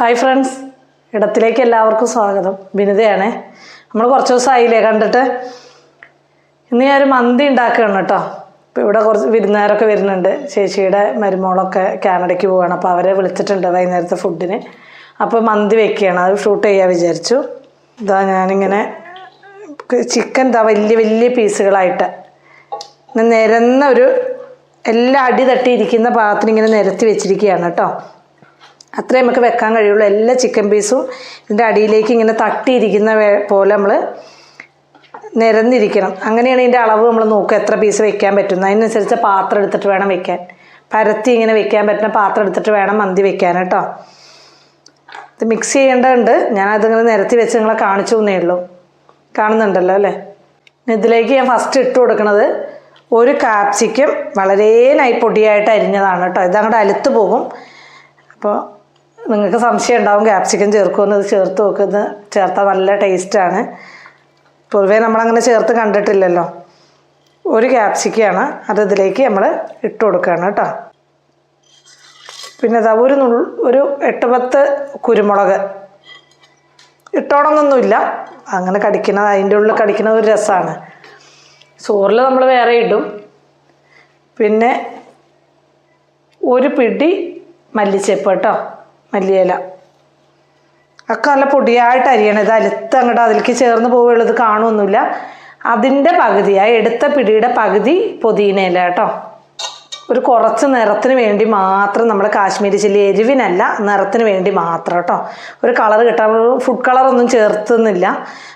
Hi friends. ഇടത്തിലേക്ക് എല്ലാവർക്കും സ്വാഗതം. ബിനിതയാണ് നമ്മൾ കുറച്ച് ദിവസമായില്ലേ കണ്ടിട്ട്? ഇന്ന് ഞാനൊരു മന്തി ഉണ്ടാക്കുകയാണ് കേട്ടോ. ഇപ്പോൾ ഇവിടെ കുറച്ച് വിരുന്നുകാരൊക്കെ വരുന്നുണ്ട്. ചേച്ചിയുടെ മരുമോളൊക്കെ കാനഡയ്ക്ക് പോവുകയാണ്. അപ്പോൾ അവരെ വിളിച്ചിട്ടുണ്ട് വൈകുന്നേരത്തെ ഫുഡിന് അപ്പോൾ മന്തി വെക്കുകയാണ്. അത് ഷൂട്ട് ചെയ്യാൻ വിചാരിച്ചു. ഇതാ ഞാനിങ്ങനെ ചിക്കൻ ഇതാ വലിയ വലിയ പീസുകളായിട്ട്. നിരന്ന ഒരു എല്ലാ അടി തട്ടിയിരിക്കുന്ന പാകത്തിന് ഇങ്ങനെ നിരത്തി വെച്ചിരിക്കുകയാണ് കേട്ടോ. അത്രേ നമുക്ക് വെക്കാൻ കഴിയുള്ളൂ. എല്ലാ ചിക്കൻ പീസും ഇതിന്റെ അടിയിലേക്ക് ഇങ്ങനെ തട്ടിയിരിക്കുന്ന പോലെ നമ്മൾ നിരന്നിരിക്കണം. അങ്ങനെയാണ് ഇതിന്റെ അളവ് നമ്മൾ നോക്കുക എത്ര പീസ് വെക്കാൻ പറ്റുന്നത് അതിനനുസരിച്ച് പാത്രം എടുത്തിട്ട് വേണം വെക്കാൻ. പരത്തി ഇങ്ങനെ വെക്കാൻ പറ്റുന്ന പാത്രം എടുത്തിട്ട് വേണം മന്തി വെക്കാൻ കേട്ടോ. ഇത് മിക്സ് ചെയ്യേണ്ടതുണ്ട്. ഞാൻ അതിങ്ങനെ നിരത്തി വെച്ച് നിങ്ങളെ കാണിച്ചു എന്നേ ഉള്ളൂ. കാണുന്നുണ്ടല്ലോ അല്ലേ? ഇതിലേക്ക് ഞാൻ ഫസ്റ്റ് ഇട്ട് കൊടുക്കുന്നത് ഒരു കാപ്സിക്കം വളരെ നൈ പൊടിയായിട്ട് അരിഞ്ഞതാണ് കേട്ടോ. ഇതങ്ങോട്ട് അലുത്ത് പോകും. അപ്പോൾ നിങ്ങൾക്ക് സംശയം ഉണ്ടാവും ക്യാപ്സിക്കം ചേർക്കുമെന്ന് ഇത് ചേർത്ത് നോക്കുന്നത്. ചേർത്താൽ നല്ല ടേസ്റ്റാണ് പൊതുവേ നമ്മളങ്ങനെ ചേർത്ത് കണ്ടിട്ടില്ലല്ലോ. ഒരു ക്യാപ്സിക്കയാണ് അത് ഇതിലേക്ക് നമ്മൾ ഇട്ട് കൊടുക്കുകയാണ് കേട്ടോ. പിന്നെ ഇതാ ഒരു ഒരു എട്ട് പത്ത് കുരുമുളക്. ഇട്ടോണമെന്നൊന്നുമില്ല അങ്ങനെ കടിക്കുന്നത് അതിന്റെ ഉള്ളിൽ കടിക്കുന്ന ഒരു രസമാണ്. ചോറിൽ നമ്മൾ വേറെ ഇടും. പിന്നെ ഒരു പിടി മല്ലിച്ചെപ്പ് കേട്ടോ. മല്ലിയില. ഒക്കെ നല്ല പൊടിയായിട്ട് അരിയണം. ഇത് അലുത്ത് അങ്ങോട്ട് അതിലേക്ക് ചേർന്ന് പോവുകയുള്ളൂ. ഇത് കാണുമൊന്നുമില്ല അതിന്റെ പകുതി ആ എടുത്ത പിടിയുടെ പകുതി പുതിനയില കേട്ടോ. ഒരു കുറച്ച് നിറത്തിന് വേണ്ടി മാത്രം നമ്മൾ കാശ്മീരി ചില്ലി എരിവിനല്ല നിറത്തിന് വേണ്ടി മാത്രം കേട്ടോ. ഒരു കളർ കിട്ടാൻ ഫുഡ് കളറൊന്നും ചേർത്തുന്നില്ല.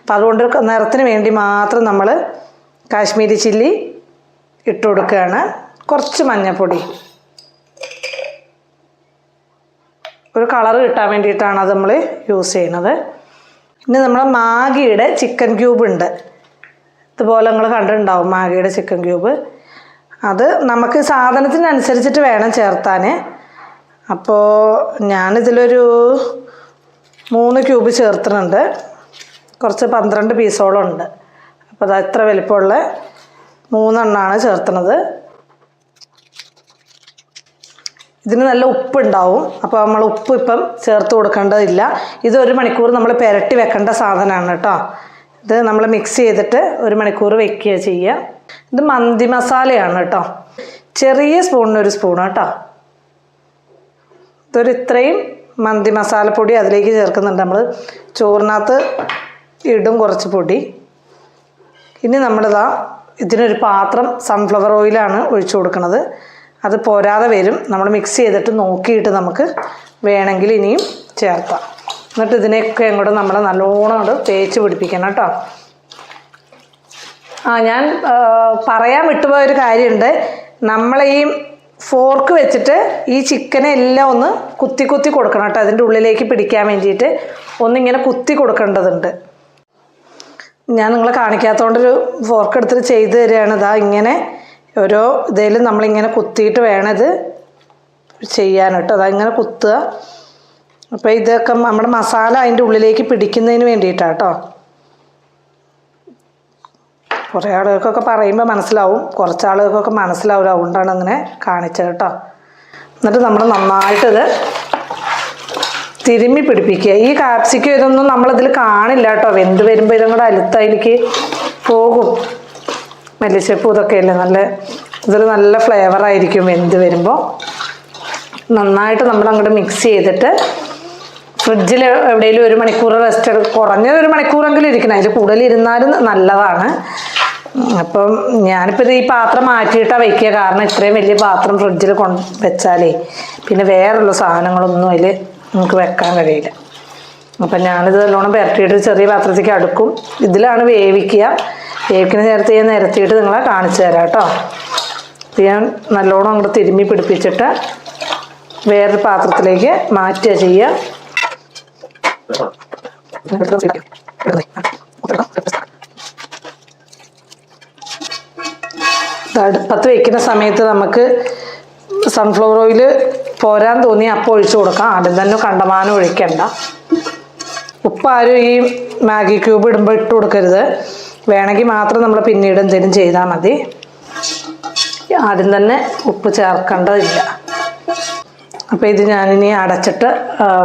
അപ്പം അതുകൊണ്ട് നിറത്തിന് വേണ്ടി മാത്രം നമ്മൾ കാശ്മീരി ചില്ലി ഇട്ട് കൊടുക്കുകയാണ്. കുറച്ച് മഞ്ഞൾപ്പൊടി ഒരു കളർ കിട്ടാൻ വേണ്ടിയിട്ടാണ് അത് നമ്മൾ യൂസ് ചെയ്യുന്നത്. ഇനി നമ്മൾ മാഗിയുടെ ചിക്കൻ ക്യൂബ് ഉണ്ട്. ഇതുപോലെ നിങ്ങൾ കണ്ടിട്ടുണ്ടാവും മാഗിയുടെ ചിക്കൻ ക്യൂബ് അത് നമുക്ക് സാധനത്തിനനുസരിച്ചിട്ട് വേണം ചേർത്താൻ അപ്പോൾ ഞാനിതിലൊരു മൂന്ന് ക്യൂബ് ചേർത്തിട്ടുണ്ട്. കുറച്ച് പന്ത്രണ്ട് പീസോളം ഉണ്ട്. അപ്പോൾ അത് എത്ര വലിപ്പമുള്ള മൂന്നെണ്ണമാണ് ചേർത്തണത്. ഇതിന് നല്ല ഉപ്പ് ഉണ്ടാവും അപ്പോൾ നമ്മൾ ഉപ്പ് ഇപ്പം ചേർത്ത് കൊടുക്കേണ്ടതില്ല. ഇത് ഒരു മണിക്കൂർ നമ്മൾ പുരട്ടി വെക്കേണ്ട സാധനമാണ് കേട്ടോ. ഇത് നമ്മൾ മിക്സ് ചെയ്തിട്ട് ഒരു മണിക്കൂർ വെക്കുക ചെയ്യുക. ഇത് മന്തി മസാലയാണ് കേട്ടോ. ചെറിയ സ്പൂണിന് ഒരു സ്പൂൺ കേട്ടോ. ഇതൊരു ഇത്രയും മന്തി മസാലപ്പൊടി അതിലേക്ക് ചേർക്കുന്നുണ്ട് നമ്മൾ. ചോറിനകത്ത് ഇടും കുറച്ച് പൊടി. ഇനി നമ്മളിതാ ഇതിനൊരു പാത്രം സൺഫ്ലവർ ഓയിലാണ് ഒഴിച്ചു കൊടുക്കുന്നത്. അത് പോരാതെ വരും. നമ്മൾ മിക്സ് ചെയ്തിട്ട് നോക്കിയിട്ട് നമുക്ക് വേണമെങ്കിൽ ഇനിയും ചേർക്കാം. എന്നിട്ട് ഇതിനെയൊക്കെ അങ്ങോട്ട് നമ്മൾ നല്ലോണം അത് തേച്ച് പിടിപ്പിക്കണം കേട്ടോ. ആ ഞാൻ പറയാൻ വിട്ടുപോയ ഒരു കാര്യമുണ്ട്. നമ്മൾ ഈ ഫോർക്ക് വെച്ചിട്ട് ഈ ചിക്കനെ എല്ലാം ഒന്ന് കുത്തി കുത്തി കൊടുക്കണം കേട്ടോ. അതിന്റെ ഉള്ളിലേക്ക് പിടിക്കാൻ വേണ്ടിയിട്ട് ഒന്നിങ്ങനെ കുത്തി കൊടുക്കേണ്ടതുണ്ട്. ഞാൻ നിങ്ങളെ കാണിക്കാത്തതുകൊണ്ടൊരു ഫോർക്ക് എടുത്തിട്ട് ചെയ്തു തരികയാണ്. ഇതാ ഇങ്ങനെ ഓരോ ഇതിലും നമ്മളിങ്ങനെ കുത്തിയിട്ട് വേണം ഇത് ചെയ്യാൻ കേട്ടോ അതങ്ങനെ കുത്തുക. അപ്പോൾ ഇതൊക്കെ നമ്മുടെ മസാല അതിന്റെ ഉള്ളിലേക്ക് പിടിക്കുന്നതിന് വേണ്ടിയിട്ടാണ് കേട്ടോ കുറേ ആളുകൾക്കൊക്കെ പറയുമ്പോൾ മനസ്സിലാവും. കുറച്ച് ആളുകൾക്കൊക്കെ മനസ്സിലാവില്ല. അതുകൊണ്ടാണ് അങ്ങനെ കാണിച്ചത് കേട്ടോ. എന്നിട്ട് നമ്മൾ നന്നായിട്ടിത് തിരുമ്മി പിടിപ്പിക്കുക. ഈ കാപ്സിക്കം ഇതൊന്നും നമ്മളിതിൽ കാണില്ല കേട്ടോ. വെന്ത് വരുമ്പോൾ ഇതും കൂടെ അലുത്തതിലേക്ക് പോകും. മല്ലിച്ചപ്പ് ഇതൊക്കെ അല്ലേ നല്ല ഇതൊരു നല്ല ഫ്ലേവർ ആയിരിക്കും എന്ത് വരുമ്പോൾ നന്നായിട്ട് നമ്മൾ അങ്ങോട്ട് മിക്സ് ചെയ്തിട്ട് ഫ്രിഡ്ജിൽ എവിടെയെങ്കിലും ഒരു മണിക്കൂർ റെസ്റ്റ് കുറഞ്ഞത് ഒരു മണിക്കൂറെങ്കിലും ഇരിക്കണം. അതിൽ കൂടുതൽ ഇരുന്നാലും നല്ലതാണ്. അപ്പം ഞാനിപ്പോൾ ഇത് ഈ പാത്രം മാറ്റിയിട്ടാണ് വയ്ക്കുക കാരണം ഇത്രയും വലിയ പാത്രം ഫ്രിഡ്ജിൽ കൊണ്ട് വെച്ചാലേ പിന്നെ വേറെയുള്ള സാധനങ്ങളൊന്നും അതിൽ നമുക്ക് വെക്കാൻ കഴിയില്ല. അപ്പം ഞാനിത് നല്ലോണം പുരട്ടിയിട്ട് ചെറിയ പാത്രത്തേക്ക് അടുക്കും. ഇതിലാണ് വേവിക്കുക. വേവിക്കുന്ന നേരത്തെ ഞാൻ നിരത്തിയിട്ട് നിങ്ങളെ കാണിച്ചു തരാം കേട്ടോ. ഞാൻ നല്ലോണം അങ്ങോട്ട് തിരുമ്മി പിടിപ്പിച്ചിട്ട് വേറൊരു പാത്രത്തിലേക്ക് മാറ്റുക ചെയ്യുക. അടുപ്പത്ത് വെക്കുന്ന സമയത്ത് നമുക്ക് സൺഫ്ലവർ ഓയിൽ പോരാൻ തോന്നി അപ്പം ഒഴിച്ചു കൊടുക്കാം. ആദ്യം തന്നെ കണ്ടമാനം ഒഴിക്കണ്ട. ഉപ്പ് ആരും ഈ മാഗി ക്യൂബ് ഇടുമ്പോൾ ഇട്ട് കൊടുക്കരുത്. വേണമെങ്കിൽ മാത്രം നമ്മൾ പിന്നീട് എന്തെങ്കിലും ചെയ്താൽ മതി. ആദ്യം തന്നെ ഉപ്പ് ചേർക്കേണ്ടതില്ല. അപ്പോൾ ഇത് ഞാനിനി അടച്ചിട്ട്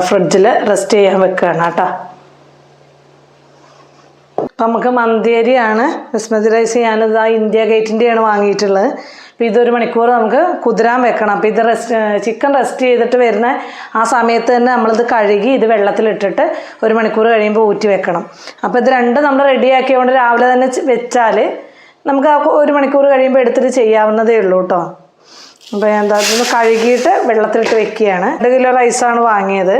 ഫ്രിഡ്ജിൽ റെസ്റ്റ് ചെയ്യാൻ വെക്കുകയാണ് കേട്ടോ. അപ്പം നമുക്ക് മന്തിയരിയാണ് ബസ്മതി റൈസ് ഞാനിത് ആ ഇന്ത്യ ഗേറ്റിന്റെയാണ് വാങ്ങിയിട്ടുള്ളത്. അപ്പോൾ ഇതൊരു മണിക്കൂർ നമുക്ക് കുതിരാൻ വെക്കണം. അപ്പോൾ ഇത് റെസ്റ്റ് ചിക്കൻ റെസ്റ്റ് ചെയ്തിട്ട് വരുന്ന ആ സമയത്ത് തന്നെ നമ്മളിത് കഴുകി ഇത് വെള്ളത്തിലിട്ടിട്ട് ഒരു മണിക്കൂർ കഴിയുമ്പോൾ ഊറ്റി വെക്കണം. അപ്പോൾ ഇത് രണ്ടും നമ്മൾ റെഡിയാക്കിയതുകൊണ്ട് രാവിലെ തന്നെ വെച്ചാൽ നമുക്ക് ആ ഒരു മണിക്കൂർ കഴിയുമ്പോൾ എടുത്തിട്ട് ചെയ്യാവുന്നതേ ഉള്ളൂ കേട്ടോ അപ്പോൾ ഞാൻ എന്താ കഴുകിയിട്ട് വെള്ളത്തിലിട്ട് വെക്കുകയാണ്. രണ്ട് കിലോ റൈസാണ് വാങ്ങിയത്.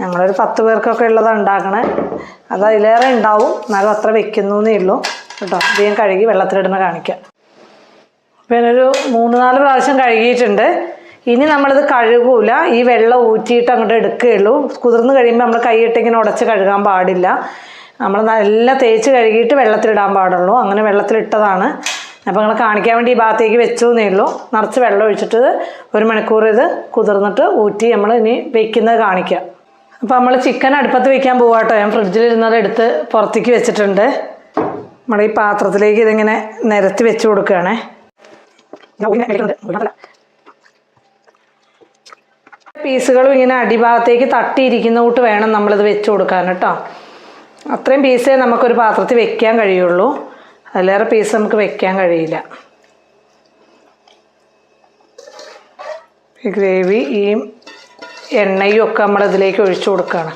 ഞങ്ങളൊരു പത്ത് പേർക്കൊക്കെ ഉള്ളതാണ് ഉണ്ടാക്കണേ. അത് അതിലേറെ ഉണ്ടാവും. എന്നാലും അത്ര വെക്കുന്നു ഉള്ളൂ. കേട്ടോ അധികം കഴുകി വെള്ളത്തിലിടുന്ന കാണിക്കാം. ഒരു മൂന്ന് നാല് പ്രാവശ്യം കഴുകിയിട്ടുണ്ട്. ഇനി നമ്മളിത് കഴുകൂല. ഈ വെള്ളം ഊറ്റിയിട്ട് അങ്ങോട്ട് എടുക്കുകയുള്ളൂ. കുതിർന്ന് കഴിയുമ്പോൾ നമ്മൾ കൈയിട്ട് ഇങ്ങനെ ഉടച്ച് കഴുകാൻ പാടില്ല. നമ്മൾ നല്ല തേച്ച് കഴുകിയിട്ട് വെള്ളത്തിലിടാൻ പാടുള്ളൂ. അങ്ങനെ വെള്ളത്തിലിട്ടതാണ്. അപ്പോൾ നിങ്ങൾ കാണിക്കാൻ വേണ്ടി ഈ ഭാഗത്തേക്ക് വെച്ചു എന്നേ ഉള്ളൂ. നിറച്ച് വെള്ളം ഒഴിച്ചിട്ട് ഒരു മണിക്കൂർ ഇത് കുതിർന്നിട്ട് ഊറ്റി നമ്മൾ ഇനി വെക്കുന്നത് കാണിക്കാം. അപ്പോൾ നമ്മൾ ചിക്കൻ അടുപ്പത്ത് വെക്കാൻ പോവാട്ടോ ഞാൻ ഫ്രിഡ്ജിൽ ഇരുന്നത് എടുത്ത് പുറത്തേക്ക് വെച്ചിട്ടുണ്ട്. നമ്മുടെ ഈ പാത്രത്തിലേക്ക് ഇതിങ്ങനെ നിരത്തി വെച്ച് കൊടുക്കുകയാണേ. പീസുകളും ഇങ്ങനെ അടിഭാഗത്തേക്ക് തട്ടിയിരിക്കുന്ന കൂട്ട് വേണം നമ്മളിത് വെച്ച് കൊടുക്കാൻ കേട്ടോ. അത്രയും പീസേ നമുക്കൊരു പാത്രത്തിൽ വെക്കാൻ കഴിയുള്ളൂ. അതിലേറെ പീസ് നമുക്ക് വെക്കാൻ കഴിയില്ല. ഗ്രേവി ഈ എണ്ണയും ഒക്കെ നമ്മളിതിലേക്ക് ഒഴിച്ചു കൊടുക്കുകയാണ്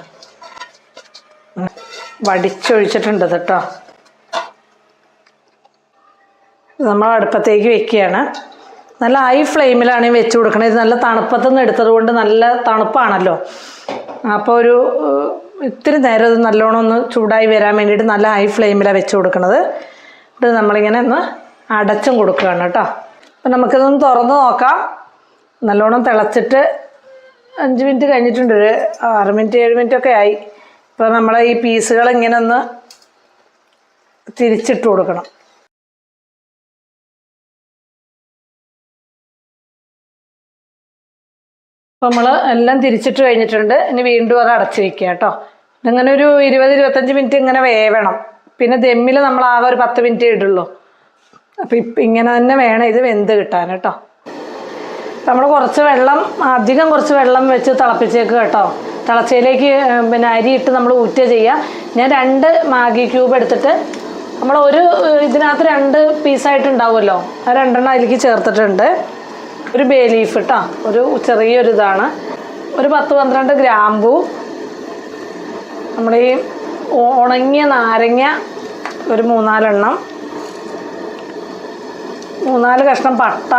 വടിച്ചൊഴിച്ചിട്ടുണ്ട് കേട്ടോ. നമ്മൾ അടുപ്പത്തേക്ക് വെക്കുകയാണ്. നല്ല ഹൈ ഫ്ലെയിമിലാണ് വെച്ച് കൊടുക്കണത്. ഇത് നല്ല തണുപ്പത്തു നിന്ന് എടുത്തത് കൊണ്ട് നല്ല തണുപ്പാണല്ലോ. അപ്പോൾ ഒരു ഇത്തിരി നേരം ഇത് നല്ലോണം ഒന്ന് ചൂടായി വരാൻ വേണ്ടിയിട്ട് നല്ല ഹൈ ഫ്ലെയിമിലാണ് വെച്ച് കൊടുക്കുന്നത് ഇത് നമ്മളിങ്ങനെ ഒന്ന് അടച്ചും കൊടുക്കുകയാണ് കേട്ടോ. അപ്പം നമുക്കിതൊന്ന് തുറന്ന് നോക്കാം. നല്ലോണം തിളച്ചിട്ട് അഞ്ച് മിനിറ്റ് കഴിഞ്ഞിട്ടുണ്ട്. ഒരു ആറ് മിനിറ്റ് ഏഴ് മിനിറ്റ് ഒക്കെ ആയി. ഇപ്പോൾ നമ്മളെ ഈ പീസുകൾ ഇങ്ങനെ ഒന്ന് തിരിച്ചിട്ട് കൊടുക്കണം. അപ്പോൾ നമ്മൾ എല്ലാം തിരിച്ചിട്ട് കഴിഞ്ഞിട്ടുണ്ട്. ഇനി വീണ്ടും അത് അടച്ച് വെക്കുക കേട്ടോ. ഇതിങ്ങനെ ഒരു ഇരുപത് ഇരുപത്തഞ്ച് മിനിറ്റ് ഇങ്ങനെ വേവണം. പിന്നെ ദമ്മിൽ നമ്മൾ ആകെ ഒരു പത്ത് മിനിറ്റ് ഇടുള്ളൂ. അപ്പം ഇപ്പം ഇങ്ങനെ തന്നെ വേണം ഇത് വെന്ത് കിട്ടാൻ കേട്ടോ. നമ്മൾ കുറച്ച് വെള്ളം അധികം കുറച്ച് വെള്ളം വെച്ച് തിളപ്പിച്ചേക്ക് കേട്ടോ. തിളച്ചയിലേക്ക് പിന്നെ അരിയിട്ട് നമ്മൾ ഊറ്റ ചെയ്യുക. ഞാൻ രണ്ട് മാഗി ക്യൂബ് എടുത്തിട്ട് നമ്മൾ ഒരു ഇതിനകത്ത് രണ്ട് പീസായിട്ട് ഉണ്ടാവുമല്ലോ. ആ രണ്ടെണ്ണം അതിലേക്ക് ചേർത്തിട്ടുണ്ട്. ഒരു ബേ ലീഫ് കേട്ടോ ഒരു ചെറിയൊരു ഇതാണ് ഒരു പത്ത് പന്ത്രണ്ട് ഗ്രാമ്പു. നമ്മുടെ ഈ ഉണങ്ങിയ നാരങ്ങ ഒരു മൂന്നാലെണ്ണം. മൂന്നാൽ കഷ്ണം പട്ട.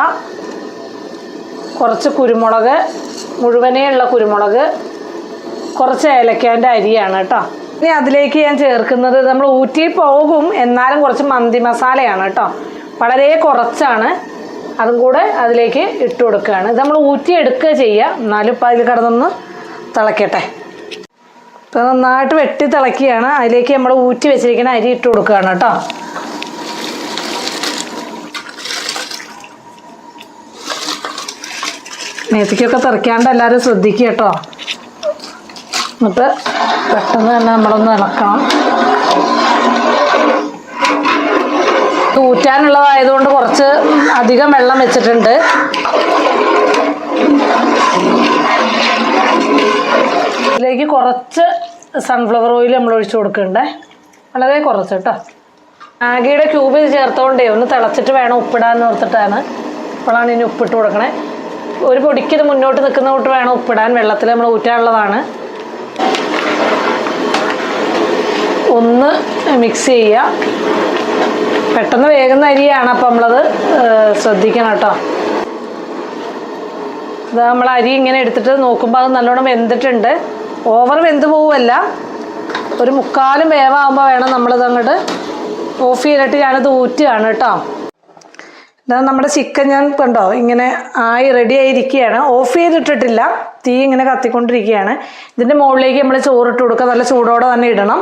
കുറച്ച് കുരുമുളക് മുഴുവനേ ഉള്ള കുരുമുളക്. കുറച്ച് ഏലക്കാന്റെ അരിയാണ് കേട്ടോ. ഇനി അതിലേക്ക് ഞാൻ ചേർക്കുന്നത് നമ്മൾ ഊറ്റി പോകും എന്നാലും കുറച്ച് മന്തി മസാലയാണ് കേട്ടോ. വളരെ കുറച്ചാണ്. അതും കൂടെ അതിലേക്ക് ഇട്ട് കൊടുക്കുകയാണ്. ഇത് നമ്മൾ ഊറ്റി എടുക്കുക ചെയ്യുക. എന്നാലും ഇപ്പം അതിൽ കിടന്നൊന്ന് തിളക്കട്ടെ. ഇപ്പം നന്നായിട്ട് വെട്ടി തിളക്കിയാണ് അതിലേക്ക് നമ്മൾ ഊറ്റി വെച്ചിരിക്കുന്ന അരി ഇട്ട് കൊടുക്കുകയാണ് കേട്ടോ. മേത്തിക്കൊക്കെ തെറിക്കാണ്ട് എല്ലാവരും ശ്രദ്ധിക്കുക കേട്ടോ. എന്നിട്ട് പെട്ടെന്ന് തന്നെ നമ്മളൊന്ന് ഇളക്കണം. ഇത് ഊറ്റാനുള്ളതായതുകൊണ്ട് കുറച്ച് അധികം വെള്ളം വെച്ചിട്ടുണ്ട്. ഇതിലേക്ക് കുറച്ച് സൺഫ്ലവർ ഓയിൽ നമ്മൾ ഒഴിച്ചു കൊടുക്കണ്ടേ? വളരെ കുറച്ച് കേട്ടോ. മാഗിയുടെ ക്യൂബ് ചേർത്തോണ്ടേ ഒന്ന് തിളച്ചിട്ട് വേണം ഉപ്പിടാൻ ഓർത്തിട്ടാണ്. ഇപ്പോഴാണ് ഇനി ഉപ്പിട്ട് കൊടുക്കണേ. ഒരു പൊടിക്ക് ഇത് മുന്നോട്ട് നിൽക്കുന്ന തൊട്ട് വേണം ഉപ്പിടാൻ. വെള്ളത്തിൽ നമ്മൾ ഊറ്റാനുള്ളതാണ്. ഒന്ന് മിക്സ് ചെയ്യുക. പെട്ടെന്ന് വേകുന്ന അരിയാണ് അപ്പം നമ്മളത് ശ്രദ്ധിക്കണം കേട്ടോ. ഇത് നമ്മൾ അരി ഇങ്ങനെ എടുത്തിട്ട് നോക്കുമ്പോൾ അത് നല്ലോണം വെന്തിട്ടുണ്ട്. ഓവർ വെന്ത് പോവുമല്ല ഒരു മുക്കാലും വേവാകുമ്പോൾ വേണം നമ്മളിത് അങ്ങോട്ട് ഓഫ് ചെയ്തിട്ട് ഞാനത് ഊറ്റുകയാണ് കേട്ടോ. എന്നാൽ നമ്മുടെ ചിക്കൻ ഞാൻ കണ്ടോ ഇങ്ങനെ ആയി റെഡി ആയിരിക്കുകയാണ്. ഓഫ് ചെയ്തിട്ടിട്ടില്ല. തീ ഇങ്ങനെ കത്തിക്കൊണ്ടിരിക്കുകയാണ്. ഇതിന്റെ മുകളിലേക്ക് നമ്മൾ ചോറിട്ട് കൊടുക്കുക. നല്ല ചൂടോടെ തന്നെ ഇടണം.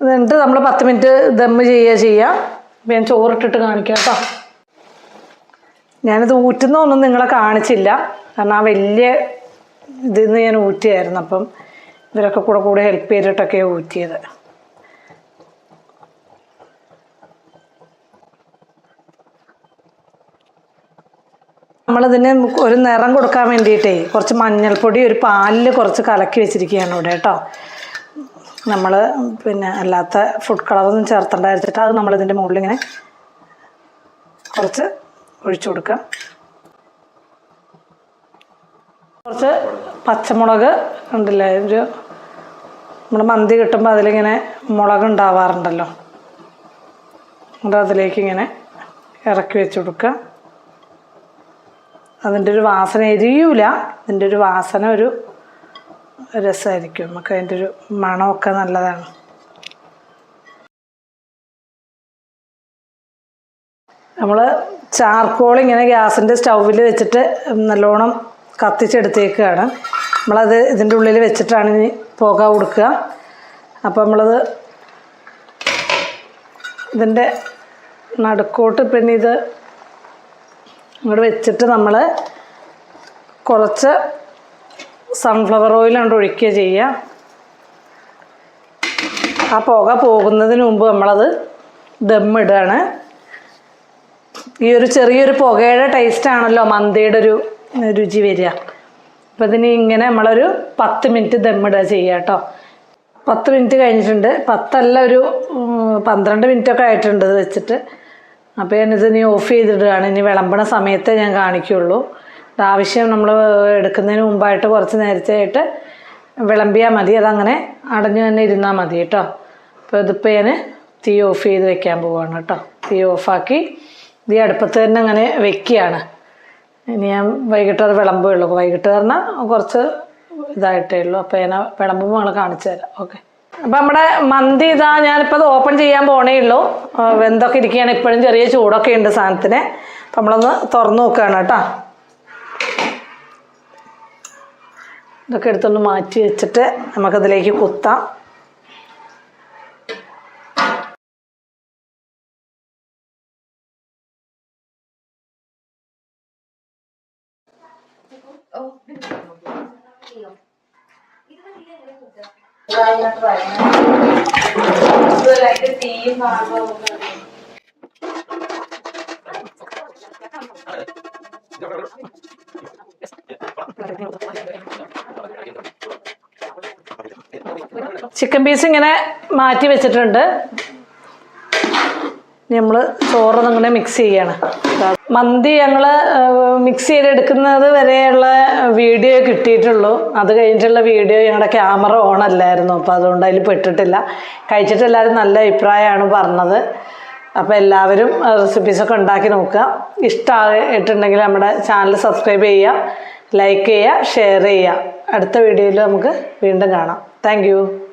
എന്നിട്ട് നമ്മൾ പത്ത് മിനിറ്റ് ദമ്മ് ചെയ്യുക ചെയ്യുക ഞാൻ ചോറിട്ടിട്ട് കാണിക്കാം കേട്ടോ ഞാനിത് ഊറ്റുന്ന ഒന്നും നിങ്ങളെ കാണിച്ചില്ല. കാരണം ആ വലിയ ഇതിൽ നിന്ന് ഞാൻ ഊറ്റിയായിരുന്നു. അപ്പം ഇവരൊക്കെ കൂടെ കൂടെ ഹെൽപ്പ് ചെയ്തിട്ടൊക്കെ ഊറ്റിയത്. നമ്മളിതിന് ഒരു നിറം കൊടുക്കാൻ വേണ്ടിയിട്ടേ കുറച്ച് മഞ്ഞൾപ്പൊടി ഒരു പാലിൽ കുറച്ച് കലക്കി വെച്ചിരിക്കുകയാണ് ഇവിടെ കേട്ടോ നമ്മൾ പിന്നെ അല്ലാത്ത ഫുഡ് കളറൊന്നും ചേർത്തണ്ടായിരുന്നിട്ട് അത് നമ്മളിതിന്റെ മുകളിൽ ഇങ്ങനെ കുറച്ച് ഒഴിച്ചു കൊടുക്കാം. കുറച്ച് പച്ചമുളക് ഉണ്ടല്ലേ ഒരു നമ്മൾ മന്തി കിട്ടുമ്പോൾ അതിലിങ്ങനെ മുളക് ഉണ്ടാവാറുണ്ടല്ലോ. അത് അതിലേക്ക് ഇങ്ങനെ ഇറക്കി വെച്ച് കൊടുക്കുക അതിന്റെ ഒരു വാസന എരിയൂല. അതിന്റെ ഒരു വാസന ഒരു രസമായിരിക്കും. നമുക്ക് അതിന്റെ ഒരു മണമൊക്കെ നല്ലതാണ്. നമ്മൾ ചാർക്കോൾ ഇങ്ങനെ ഗ്യാസിന്റെ സ്റ്റൗവിൽ വെച്ചിട്ട് നല്ലോണം കത്തിച്ചെടുത്തേക്കാണ്. നമ്മളത് ഇതിന്റെ ഉള്ളിൽ വെച്ചിട്ടാണ് ഇനി പുക കൊടുക്കുക അപ്പോൾ നമ്മളത് ഇതിന്റെ നടുക്കോട്ട് പിന്നെ ഇത് ഇങ്ങോട്ട് വെച്ചിട്ട് നമ്മൾ കുറച്ച് സൺഫ്ലവർ ഓയിലാണ് ഒഴിക്കുക ചെയ്യുക. ആ പുക പോകുന്നതിന് മുമ്പ് നമ്മളത് ദമ്മിടുകയാണ് ഈ ഒരു ചെറിയൊരു പുകയുടെ ടേസ്റ്റ് ആണല്ലോ മന്തിയുടെ ഒരു രുചി വരിക. അപ്പോൾ ഇതിന് ഇങ്ങനെ നമ്മളൊരു പത്ത് മിനിറ്റ് ദമ്മിടുക ചെയ്യുക കേട്ടോ. പത്ത് മിനിറ്റ് കഴിഞ്ഞിട്ടുണ്ട്. പത്തല്ല ഒരു പന്ത്രണ്ട് മിനിറ്റ് ഒക്കെ ആയിട്ടുണ്ട് വെച്ചിട്ട്. അപ്പോൾ ഞാനിത് ഇനി ഓഫ് ചെയ്തിടുകയാണ്. ഇനി വിളമ്പണ സമയത്തേ ഞാൻ കാണിക്കുള്ളൂ. ഇത് ആവശ്യം നമ്മൾ എടുക്കുന്നതിന് മുമ്പായിട്ട് കുറച്ച് നേരത്തെയായിട്ട് വിളമ്പിയാൽ മതി. അതങ്ങനെ അടഞ്ഞു തന്നെ ഇരുന്നാൽ മതി കേട്ടോ അപ്പോൾ ഇതിപ്പോൾ ഞാൻ തീ ഓഫ് ചെയ്ത് വെക്കാൻ പോവാണ് കേട്ടോ തീ ഓഫാക്കി ഈ അടുപ്പത്ത് തന്നെ അങ്ങനെ വെക്കുകയാണ് ഇനി ഞാൻ വൈകിട്ട് അത് ഉള്ളൂ വൈകിട്ട് പറഞ്ഞാൽ കുറച്ച് ഇതായിട്ടേ ഉള്ളൂ. അപ്പോൾ ഞാൻ വിളമ്പുമ്പോൾ നിങ്ങൾ കാണിച്ചു തരാം. ഓക്കെ. അപ്പം നമ്മുടെ മന്തി ഇതാ ഞാനിപ്പോൾ അത് ഓപ്പൺ ചെയ്യാൻ പോണേ ഉള്ളൂ. വെന്തൊക്കെ ഇരിക്കുകയാണ് ഇപ്പോഴും ചെറിയ ചൂടൊക്കെ ഉണ്ട് സാധനത്തിന്. അപ്പം നമ്മളൊന്ന് തുറന്നു നോക്കുകയാണ് കേട്ടോ. ഇതൊക്കെ എടുത്തൊന്ന് മാറ്റി വെച്ചിട്ട് നമുക്കതിലേക്ക് കുത്താം. ചിക്കൻ പീസ് ഇങ്ങനെ മാറ്റി വെച്ചിട്ടുണ്ട്. നമ്മൾ ചോറ് നിങ്ങളെ മിക്സ് ചെയ്യാണ്. മന്തി ഞങ്ങൾ മിക്സ് ചെയ്തെടുക്കുന്നത് വരെയുള്ള വീഡിയോ കിട്ടിയിട്ടുള്ളൂ. അത് കഴിഞ്ഞിട്ടുള്ള വീഡിയോ ഞങ്ങളുടെ ക്യാമറ ഓൺ അല്ലായിരുന്നു. അപ്പോൾ അതുകൊണ്ട് അതിൽ പെട്ടിട്ടില്ല. കഴിച്ചിട്ട് എല്ലാവരും നല്ല അഭിപ്രായമാണ് പറഞ്ഞത്. അപ്പോൾ എല്ലാവരും റെസിപ്പീസൊക്കെ ഉണ്ടാക്കി നോക്കുക. ഇഷ്ടമായിട്ടുണ്ടെങ്കിൽ നമ്മുടെ ചാനൽ സബ്സ്ക്രൈബ് ചെയ്യുക ലൈക്ക് ചെയ്യുക ഷെയർ ചെയ്യുക. അടുത്ത വീഡിയോയിൽ നമുക്ക് വീണ്ടും കാണാം. താങ്ക്